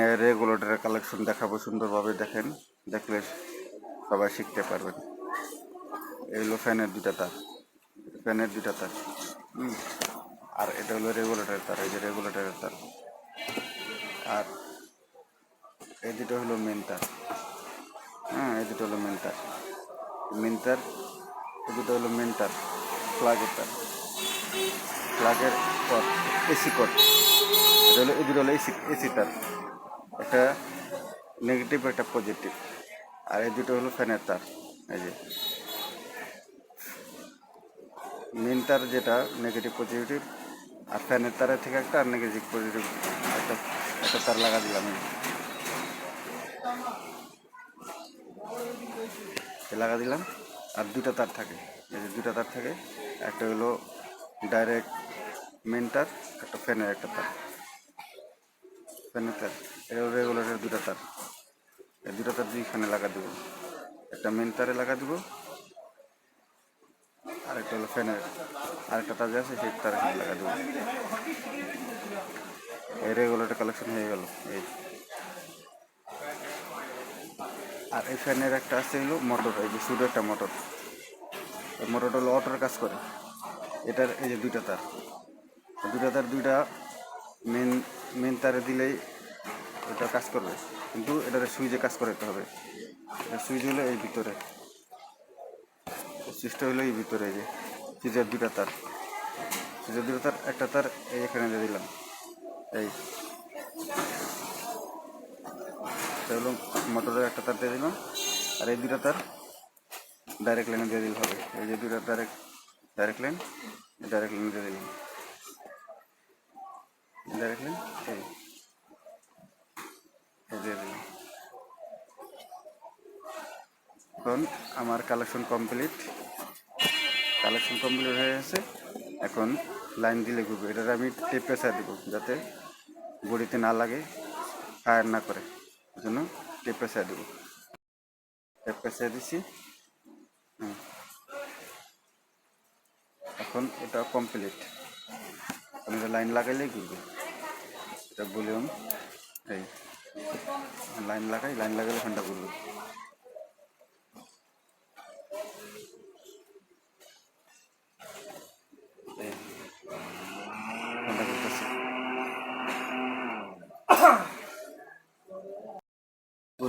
ফ্যানের রেগুলেটরের কালেকশন দেখাবো সুন্দরভাবে, দেখেন। দেখলে সবাই শিখতে পারবেন। এই হলো ফ্যানের দুটা তার। ফ্যানের দুটা তার। আর এটা হলো রেগুলেটরের তার, এই যে রেগুলেটরের তার। আর এই দুটো হলো মেন তার। হ্যাঁ এই দুটো হলো মেন তার। মেন তার, এই দুটো হলো মেন তার। প্লাগের তার। প্লাগের কট এসি কট এটা হলো, এই দুটো হলো এসি এসি তার। একটা নেগেটিভ একটা পজিটিভ আর এই দুটো হলো ফ্যানের তার, এই যে। মেন তার যেটা নেগেটিভ পজিটিভ আর ফ্যানের তারের থেকে একটা আর নেগেটিভ পজিটিভ একটা একটা তার লাগা দিলাম। লাগা দিলাম, আর দুটো তার থাকে। এই যে দুটো তার থাকে, একটা হলো ডাইরেক্ট মেন তার, একটা ফ্যানের একটা তার। ফ্যানের তার। রেগুলেটর দুটো তার। এই দুটো তার দুই ফ্যানে লাগা দেবো। একটা মেন তারে লাগা দেবো, আরেকটা হলো ফ্যানের আরেকটা তার যে আছে, সেই তার লাগা দেবো। এই রেগুলেটর কালেকশন হয়ে গেল, এই। আর এই ফ্যানের একটা আছে হলো মোটর এই যে শুধু একটা মোটর এই মোটরটা হলো অটোর কাজ করে। এটার এই যে দুইটা তার। দুইটা তার দুইটা মেন মেন তারে দিলেই এটা কাজ করবে। কিন্তু এটার সুইচে কাজ করাতে হবে। সুইচ হলো এই ভিতরে। সুইচটা হলো এই ভিতরে যে, সুইচের দুটা তার। সুইচের দুটা তার, একটা তার এই এখানে দিয়ে দিলাম। এই। হলো মোটরের একটা তার দিয়ে দিলাম। আর এই দুটা তার ডাইরেক্ট লাইনে দিয়ে দিলে হবে। এই যে দুটা ডাইরেক্ট ডাইরেক্ট লাইন ডাইরেক্ট লাইনে দিয়ে দিলাম। ডাইরেক্ট লাইন এই দিয়ে দিলাম এখন আমার কালেকশন কমপ্লিট কালেকশন কমপ্লিট হয়ে গেছে। এখন লাইন দিলে ঘুরবে এটার আমি টেপ পেঁচা দেবো যাতে বড়িতে না লাগে ফায়ার না করে। এই জন্য টেপ পেঁচা দেবো। টেপ পেঁচা দিছি। এখন এটা কমপ্লিট এখন এটা লাইন লাগাইলেই ঘুরবে এটা ভলিউম এই। লাইন লাগাই লাইন লাগাইলে ফ্যানটা ঘুরবে।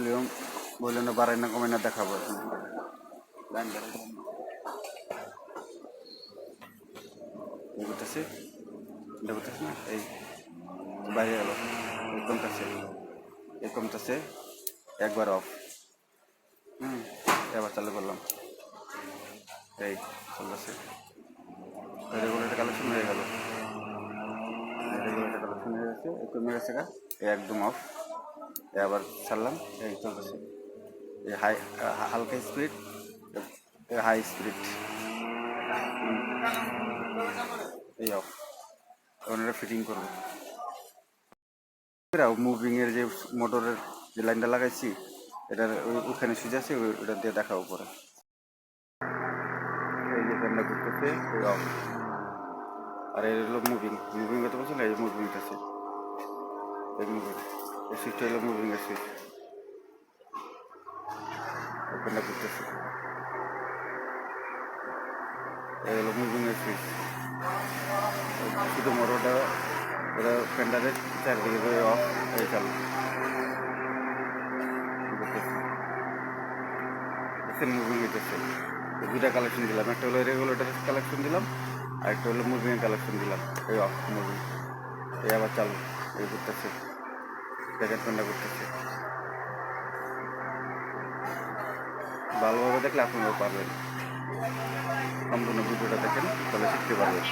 ভলিউম ভলিউমটা বাড়াই না কমে না দেখাবো। বাড়াই এটা করতেছে না? এই বাইরে গেল। এই কমতেছে। এই কমতেছে। একবার অফ হুম, এবার চালু করলাম। এই চলতেছে। রেগুলেটর কালেকশন হয়ে গেল। রেগুলেটর কালেকশন হয়ে গেছে। কমে গেছে একদম অফ আবার ছাড়লাম। এই চলতেছে। এই হাই হালকা স্পিড হাই স্পিড এই এখন ফিটিং করব। মুভিং এর যে মোটরের যে লাইনটা লাগাইছি, এটার ওখানে সুইচ আছে ওটা দিয়ে দেখাবো পরে। এই যে ফ্যানটা ঘুরতেছে, এই অফ। আর এই হলো মুভিং মুভিং করতে বলছে না, এই মুভিং আছে। এই মুভিং সুইচটা হলো মুভিং এর সুইচ এই এই হলো মুভিং এর শুধু মোটরটা ওটা ফ্যানটারে চারদিকে করে অফ হয়ে চালু মুভিং হইতেছে দুইটা কালেকশন দিলাম একটা হলো রেগুলেটরের কালেকশন দিলাম আর একটা হলো মুভিং কালেকশন দিলাম এই অফ মুভিং এই আবার চালু এই করতেছে প্যাকেট ফ্যানটা করতেছে। ভালোভাবে দেখলে আপনারাও পারবেন। সম্পূর্ণ ভিডিওটা দেখেন তাহলে শিখতে পারবেন।